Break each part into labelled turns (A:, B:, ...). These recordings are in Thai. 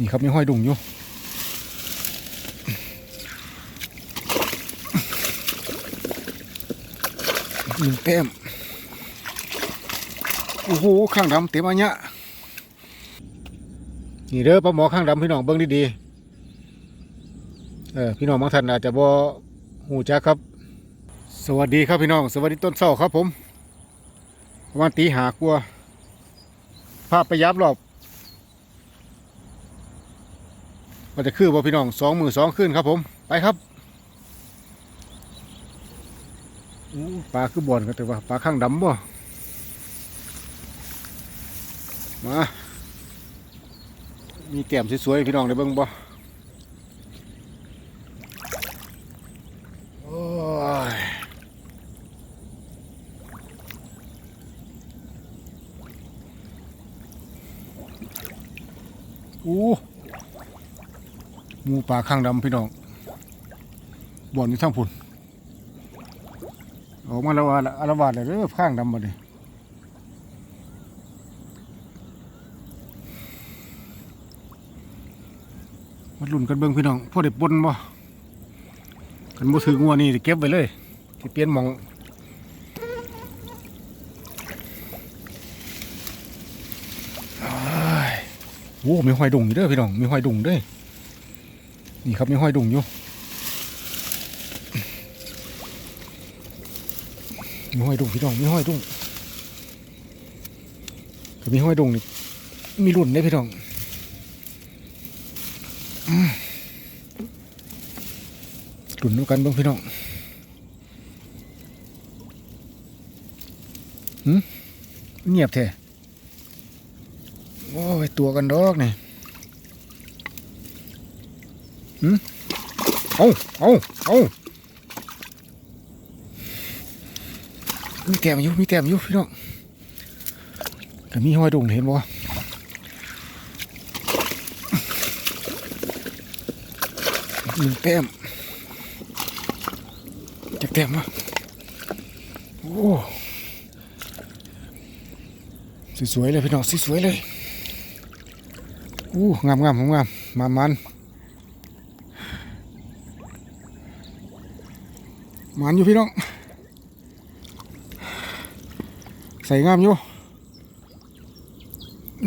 A: นี่ครับมีห้อยดุ่งอยู่หนึ่งแต้มโอ้โหข้างดำเต็มอันเนี้ยนี่เด้อปลาหมอข้างดำพี่น้องเบิ้งดีๆเออพี่น้องบางท่านอาจจะบ่หูจักครับ สวัสดีครับพี่น้อง สวัสดีต้นเสาครับผมประมาณตีหากลัวภาพไปยับรอบ มันจะคือบ่พี่น้องสองมือสองขึ้นครับผม ไปครับปลาคือบ่อนกันแต่ว่าปลาข้างดำบ่ มา มีแก้มสวยๆพี่น้องได้เบิ่งบ่โอ้ ยอู้หมูป่าข้างดำพี่น้องบ่อนอยู่ทั้งพุ่นออกมาแล้วาอารวาสเลยเด้อข้างดำมาดิมาลุ่นกันเบิ่งพี่น้องพ่อเด็บปนบ่กันบ่ถืองัวนี่เก็บไว้เลยที่เปลี่ยนมองอ้โอ้มีหอยดุงอยู่เด้อพี่น้องมีหอยดุงเด้อ นี่ครับมีห้อยดุงอยู่มีห้อยดุงพี่น้องมีห้อยดุงก็มีห้อยดุงนี่มีรุ่นได้พี่น้องรุ่นด้วยกันบ้างพี่น้องหืมเงียบแท้โอ้ยตัวกันดอกนี่ เอาเอาเอามีแต้มอยู่ มีแต้มอยู่พี่น้องก็มีห้อยดุงเห็นบ่หนึ่งแต้มจักแต้มวะโอ้สวยๆเลยพี่น้องสวยๆเลยอู้งามงามงามมามัน มันอยู่พี่น้อง ใส่งามอยู่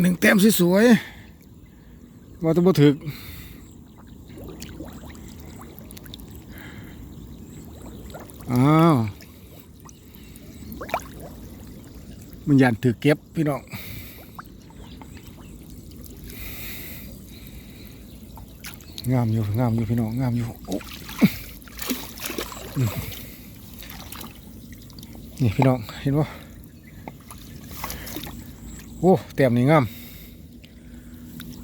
A: หนึ่งแต้มสวยๆว่าต้องบ่ถึกอ้าวมันยันถือเก็บพี่น้องงามอยู่งามอยู่พี่น้องงามอยู่โอ้ นี่พี่น้องเห็นปะโอ้เต็มนี่งาม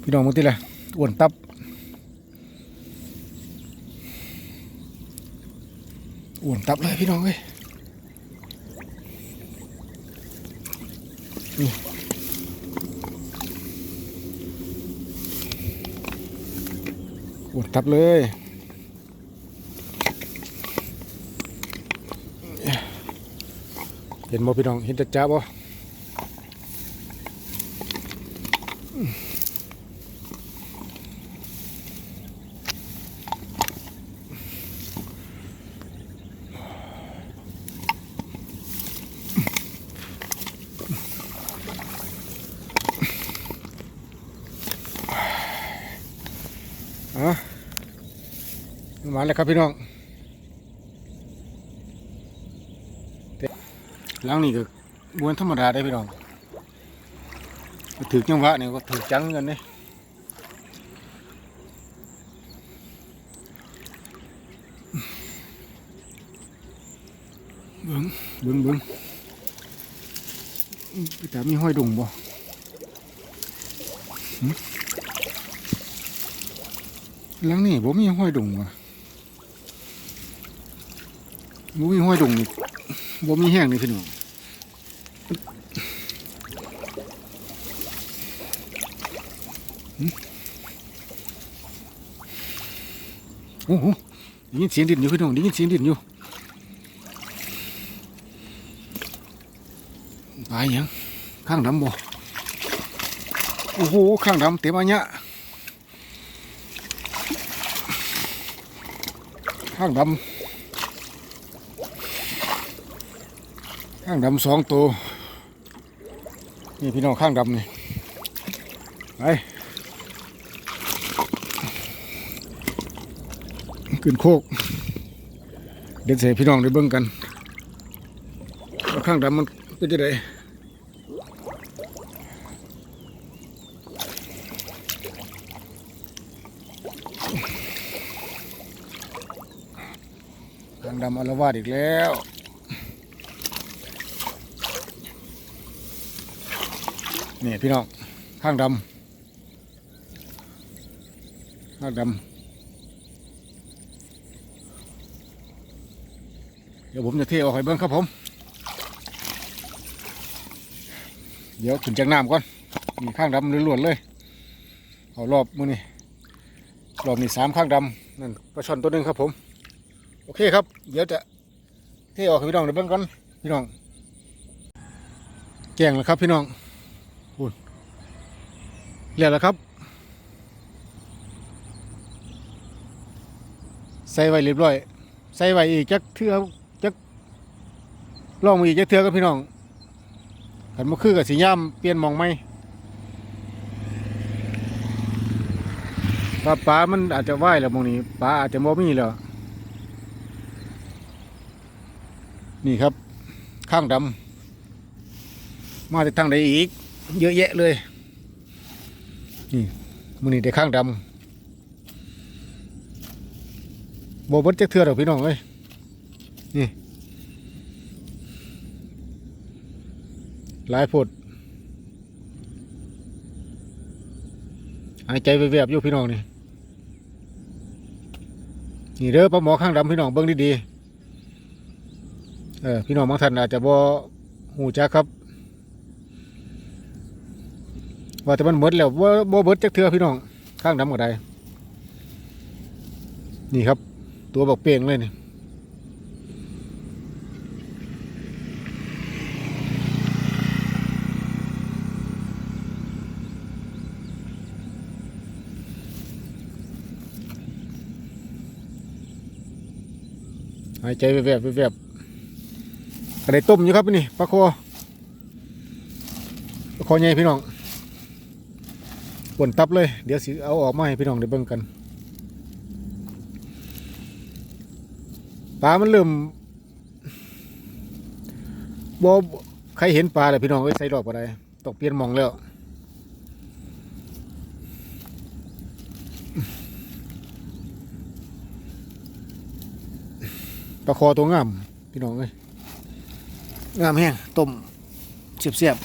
A: พี่น้องมึงติลยอ้วนตับอ้วนตับเลยพี่น้องเอ้ยนี่อ้วนตับเลย เห็นบ่พี่น้องเห็นจะจ้าบ่อะมาแล้วครับพี่น้อง หล้างนี่ก็บวนธรรมดาได้พี่น้องถือจังหวะนี่ก็ถือจังกันนี่เบิ้งเบิ้งเบิ้งพี่ตามีห้อยดุงบ่หล้างนี่บ่มีห้อยดุงว่ะบ่มีห้อยดุงนี่บ่มีแห้งนี่พี่น้อง โอ้โหด้ยินเสียงดินอยู่พี่น้องด้ยินเสียงดินอยู่ตายยังข้างดำบ่โอ้โหข้างดำเต็มอันเนี้ยข้างดำข้างดำสองตัวนี่พี่น้องข้างดำนี่ไป ขึ้นโคก เดี๋ยวเสียพี่น้องได้เบิ่งกันข้างดำมันเป็นจะไดข้างดำอารวาสอีกแล้วนี่พี่น้องข้างดำข้างดำ เดี๋ยวผมจะเทออกให้เบิ้งครับผม เดี๋ยวขึ้นจากน้ำก่อน มีข้างดำล้วนๆเลย เอารอบมือนี่รอบนี้สามข้างดำนั่นปลาช่อนตัวหนึ่งครับผม โอเคครับ เดี๋ยวจะเทออกให้พี่น้องเดี๋ยวเบิ้งก่อนพี่น้อง แกงแล้วครับพี่น้องพูดเรียบแล้วครับ ใส่ไว้เรียบร้อย ใส่ไว้อีกจักเทือ ลองมืออีกจักเทือกับพี่น้องขันมาคือกับสีย่ามเปลี่ยนมองไหมปลาปลามันอาจจะว่ายแล้วมองนี้ปลาอาจจะมมีแล้ว นี่ครับ ข้างดำมาจากทางใดอีก เยอะแยะเลย นี่มือนี้ได้ข้างดำบ่บิดจักเทื่อดอกพี่น้องเอ้ยนี่ หลายโพดหายใจแวบๆอยู่พี่น้องนี่นี่เด้อปลาหมอข้างดำพี่น้องเบิ่งดีๆเออพี่น้องบางท่านอาจจะบ่หูจักครับ ว่าแต่มันหมดแล้วบ่บ่เบิดจักเทือพี่น้องข้างดำก็ได้นี่ครับ ตัวบอกเป่งเลยนี่ หายใจแวบๆแวบๆกระไดต้มอยู่ครับนี่ปลาคอปลาคอใหญ่พี่น้องปวนตับเลย เดี๋ยวสิเอาออกมาให้พี่น้องได้เบิ่งกันปลามันเริ่มบ่ใครเห็นปลาเลยพี่น้องเอ้ยใส่ดอกปลาได้ตกเปลี่ยนมองแล้ว ปลาคอตัวงาม พี่น้องเอ้ยงามแห้งต้มเสียบเสียบ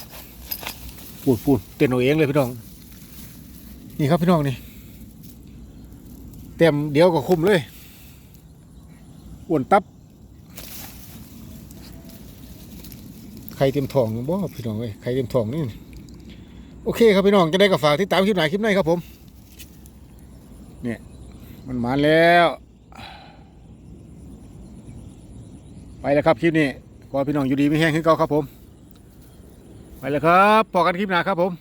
A: ๆปูดปูดเต้นเอาเองเลยพี่น้อง นี่ครับพี่น้องนี่เต็มเดี๋ยวก็คุมเลยอ้วนตับใครเต็มทองบ่พี่น้องเอ้ยใครเต็มทองนี่โอเคครับพี่น้องจะได้ก็ฝากที่ตามคลิปไหนคลิปไหนครับผม เนี่ยมันมาแล้ว ไปแล้วครับคลิปนี้ขอพี่น้องอยู่ดีไม่แห้งขึ้นเก่าครับผม ไปแล้วครับพอกันคลิปหน้าครับผม